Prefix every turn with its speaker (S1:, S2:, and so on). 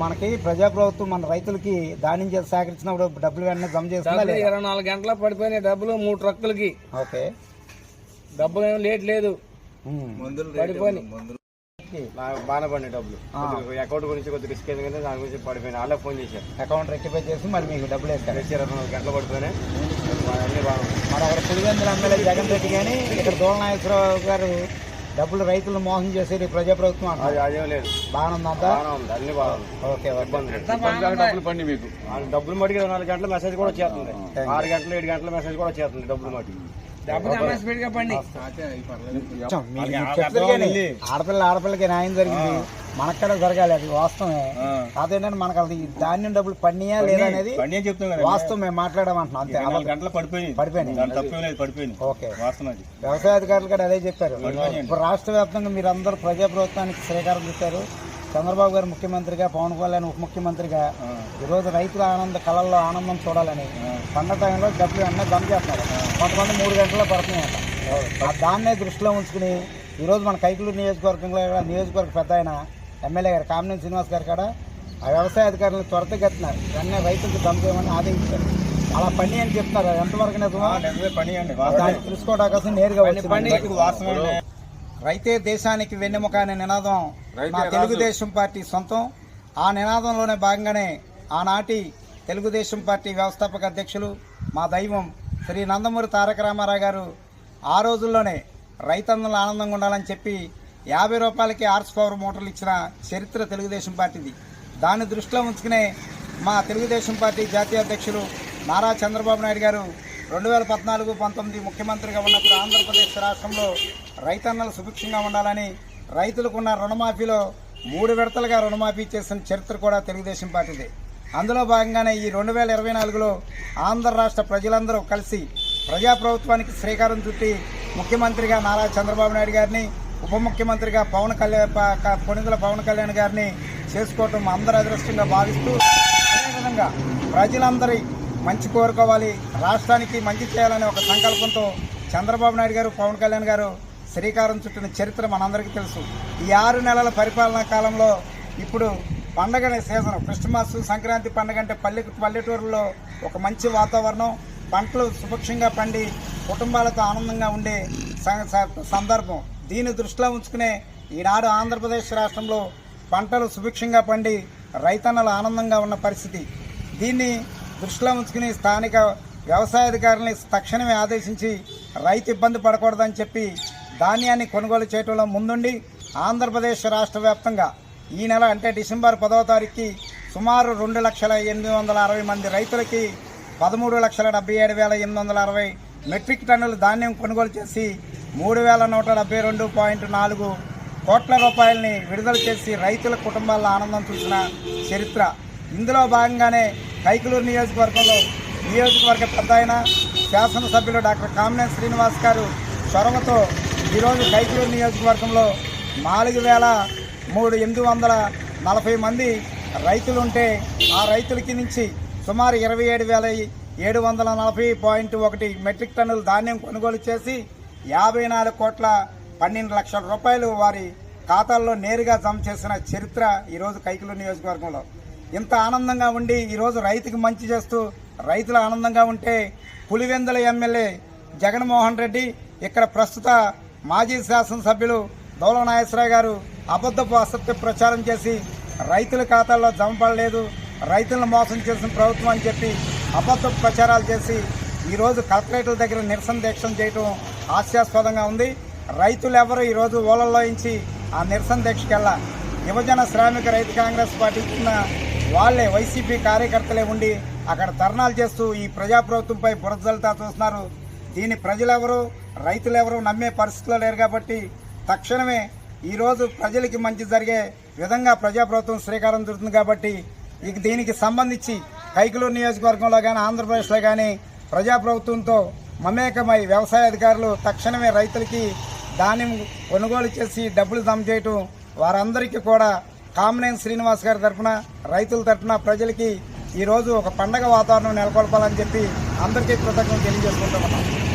S1: మనకి ప్రజాప్రభుత్వం మన రైతులకి ధాన్యం చేసి సేకరించినప్పుడు డబ్బులు వెంటనే జమ లేదా?
S2: ఇరవై నాలుగు గంటల పడిపోయినాయి డబ్బులు మూడు ట్రక్కులకి.
S1: ఓకే.
S2: డబ్బులు ఏం లేట్ లేదు. బాగానే డబ్బులు. అకౌంట్ గురించి కొద్దిగా రిస్క్ అయింది కానీ దాని గురించి పడిపోయినాయి. వాళ్ళే ఫోన్ చేశారు.
S1: అకౌంట్ రెక్టిఫై చేసి మరి మీకు డబ్బులు వేస్తారు.
S2: వచ్చి ఇరవై నాలుగు గంటలు పడిపోయినాయి. అన్నీ బాగుంది
S1: మరి అక్కడ పులివెందుల ఎమ్మెల్యే జగన్ రెడ్డి కానీ ఇక్కడ గారు డబ్బులు రైతులను మోసం చేసేది ప్రజాప్రభుత్వం
S2: అది
S1: అంటారు
S2: అదేం లేదు.
S1: బాగానే ఉందంతా
S2: బాగానే ఉంది అన్ని డబ్బులు పండి మీకు. డబ్బులు మటుకు నాలుగు గంటల మెసేజ్ కూడా వచ్చేస్తుంది. ఆరు గంటలు ఏడు గంటల మెసేజ్ కూడా వచ్చేస్తుంది డబ్బులు మటుకు
S1: ఆడపిల్ల ఆడపిల్లకి న్యాయం జరిగింది. మనక్కడ జరగాలి అది వాస్తవమే. అదేంటంటే మనకు అది ధాన్యం డబ్బులు పడినాయా లేదా అనేది వాస్తవం మేము మాట్లాడమంటున్నాం అంతే.
S3: నాలుగు గంటలు పడిపోయింది పడిపోయింది
S1: ఓకే. వ్యవసాయ అధికారులు కూడా అదే చెప్పారు. ఇప్పుడు రాష్ట్ర వ్యాప్తంగా మీరు అందరూ ప్రజాప్రభుత్వానికి శ్రీకారం చుట్టారు. చంద్రబాబు గారు ముఖ్యమంత్రిగా పవన్ కళ్యాణ్ ఉప ముఖ్యమంత్రిగా ఈరోజు రైతుల ఆనంద కళల్లో ఆనందం చూడాలని పంట టైంలో డబ్బులు అన్నీ బంద్ చేస్తున్నారు. కొంతమంది మూడు గంటల్లో పడుతున్నాయంట ఆ దాన్నే దృష్టిలో ఉంచుకుని ఈరోజు మన కైకులూరు నియోజకవర్గంలో నియోజకవర్గ పెద్ద ఆయన ఎమ్మెల్యే గారు కామినేని శ్రీనివాస్ గారు కూడా ఆ వ్యవసాయ అధికారులను త్వరితగతినారు వెంటనే రైతులకు దమ్ చేయమని ఆదేశించారు. అలా పని అని చెప్తున్నారు. అది ఎంతవరకు నిజమో
S3: పని అండి.
S1: దాన్ని తెలుసుకోవడం కోసం నేరుగా రైతే దేశానికి వెన్నెముక అనే నినాదం మా తెలుగుదేశం పార్టీ సొంతం. ఆ నినాదంలోనే భాగంగానే ఆనాటి తెలుగుదేశం పార్టీ వ్యవస్థాపక అధ్యక్షులు మా దైవం శ్రీ నందమూరి తారక రామారావు గారు ఆ రోజుల్లోనే రైతన్నలు ఆనందంగా ఉండాలని చెప్పి యాభై రూపాయలకి ఆర్స్ పవర్ మోటార్లు ఇచ్చిన చరిత్ర తెలుగుదేశం పార్టీది. దాన్ని దృష్టిలో ఉంచుకునే మా తెలుగుదేశం పార్టీ జాతీయ అధ్యక్షులు నారా చంద్రబాబు నాయుడు గారు రెండు వేల పద్నాలుగు పంతొమ్మిది ముఖ్యమంత్రిగా ఉన్నప్పుడు ఆంధ్రప్రదేశ్ రాష్ట్రంలో రైతన్నలు సుభిక్షంగా ఉండాలని రైతులకున్న రుణమాఫీలో మూడు విడతలుగా రుణమాఫీ చేసిన చరిత్ర కూడా తెలుగుదేశం పార్టీదే. అందులో భాగంగానే ఈ రెండు వేల ఇరవై నాలుగులో ఆంధ్ర రాష్ట్ర ప్రజలందరూ కలిసి ప్రజాప్రభుత్వానికి శ్రీకారం చుట్టి ముఖ్యమంత్రిగా నారా చంద్రబాబు నాయుడు గారిని ఉప ముఖ్యమంత్రిగా పవన్ కళ్యాణ్ ప- పవన్ కళ్యాణ్ గారిని చేసుకోవటం అందరి అదృష్టంగా భావిస్తూ అదేవిధంగా ప్రజలందరి మంచి కోరుకోవాలి. రాష్ట్రానికి మంచి చేయాలనే ఒక సంకల్పంతో చంద్రబాబు నాయుడు గారు పవన్ కళ్యాణ్ గారు శ్రీకారం చుట్టిన చరిత్ర మనందరికీ తెలుసు. ఈ ఆరు నెలల పరిపాలనా కాలంలో ఇప్పుడు పండగ సీజన్. క్రిస్మస్ సంక్రాంతి పండగ అంటే పల్లె పల్లెటూరులో ఒక మంచి వాతావరణం పంటలు సుభిక్షంగా పండి కుటుంబాలతో ఆనందంగా ఉండే స- స- సందర్భం. దీన్ని దృష్టిలో ఉంచుకునే ఈనాడు ఆంధ్రప్రదేశ్ రాష్ట్రంలో పంటలు సుభిక్షంగా పండి రైతన్నలు ఆనందంగా ఉన్న పరిస్థితి. దీన్ని దృష్టిలో ఉంచుకుని స్థానిక వ్యవసాయ అధికారులని తక్షణమే ఆదేశించి రైతు ఇబ్బంది పడకూడదని చెప్పి ధాన్యాన్ని కొనుగోలు చేయడంలో ముందుండి ఆంధ్రప్రదేశ్ రాష్ట్ర వ్యాప్తంగా ఈ నెల అంటే డిసెంబర్ పదవ తారీఖుకి సుమారు రెండు లక్షల ఎనిమిది వందల అరవై మంది రైతులకి పదమూడు లక్షల డెబ్బై ఏడు వేల ఎనిమిది వందల అరవై మెట్రిక్ టన్నుల ధాన్యం కొనుగోలు చేసి మూడు వేల నూట డెబ్బై రెండు పాయింట్ నాలుగు కోట్ల రూపాయలని విడుదల చేసి రైతుల కుటుంబాల ఆనందం చూసిన చరిత్ర. ఇందులో భాగంగానే కైకలూరు నియోజకవర్గంలో నియోజకవర్గ పెద్ద ఆయన శాసనసభ్యులు డాక్టర్ కామినేని శ్రీనివాస్ గారు చొరవతో ఈరోజు కైకలూరు నియోజకవర్గంలో నాలుగు వేల మూడు ఎనిమిది వందల నలభై మంది రైతులు ఉంటే ఆ రైతులకి నుంచి సుమారు ఇరవై ఏడు వేల ఏడు వందల నలభై పాయింట్ ఒకటి మెట్రిక్ టన్నుల ధాన్యం కొనుగోలు చేసి యాభై నాలుగు కోట్ల పన్నెండు లక్షల రూపాయలు వారి ఖాతాల్లో నేరుగా జమ చేసిన చరిత్ర ఈరోజు కైకులు నియోజకవర్గంలో. ఇంత ఆనందంగా ఉండి ఈరోజు రైతుకి మంచి చేస్తూ రైతులు ఆనందంగా ఉంటే పులివెందుల ఎమ్మెల్యే జగన్మోహన్ రెడ్డి ఇక్కడ ప్రస్తుత మాజీ శాసనసభ్యులు దౌల నాగేశ్వరరావు గారు అబద్ధపు అసత్య ప్రచారం చేసి రైతుల ఖాతాల్లో జమ పడలేదు రైతులను మోసం చేసిన ప్రభుత్వం అని చెప్పి అబద్ధపు ప్రచారాలు చేసి ఈరోజు కలెక్టరేట్ల దగ్గర నిరసన దీక్షలు చేయటం హాస్యాస్పదంగా ఉంది. రైతులు ఎవరు ఈరోజు ఓలల్లో ఇంచి ఆ నిరసన దీక్షకెళ్ళ? యువజన శ్రామిక రైతు కాంగ్రెస్ పార్టీ ఇచ్చిన వాళ్ళే వైసీపీ కార్యకర్తలే ఉండి అక్కడ ధర్నాలు చేస్తూ ఈ ప్రజాప్రభుత్వంపై బురదలతా చూస్తున్నారు. దీన్ని ప్రజలెవరు రైతులెవరు నమ్మే పరిస్థితిలో లేరు కాబట్టి తక్షణమే ఈరోజు ప్రజలకి మంచి జరిగే విధంగా ప్రజాప్రభుత్వం శ్రీకారం చుడుతుంది కాబట్టి ఇక దీనికి సంబంధించి కైకలూరు నియోజకవర్గంలో కానీ ఆంధ్రప్రదేశ్లో కానీ ప్రజాప్రభుత్వంతో మమేకమై వ్యవసాయ అధికారులు తక్షణమే రైతులకి ధాన్యం కొనుగోలు చేసి డబ్బులు జమ చేయటం వారందరికీ కూడా కామినేని శ్రీనివాస్ గారి తరఫున రైతుల తరఫున ప్రజలకి ఈరోజు ఒక పండగ వాతావరణం నెలకొల్పాలని చెప్పి అందరికీ కృతజ్ఞతలు తెలియజేసుకుంటున్నాం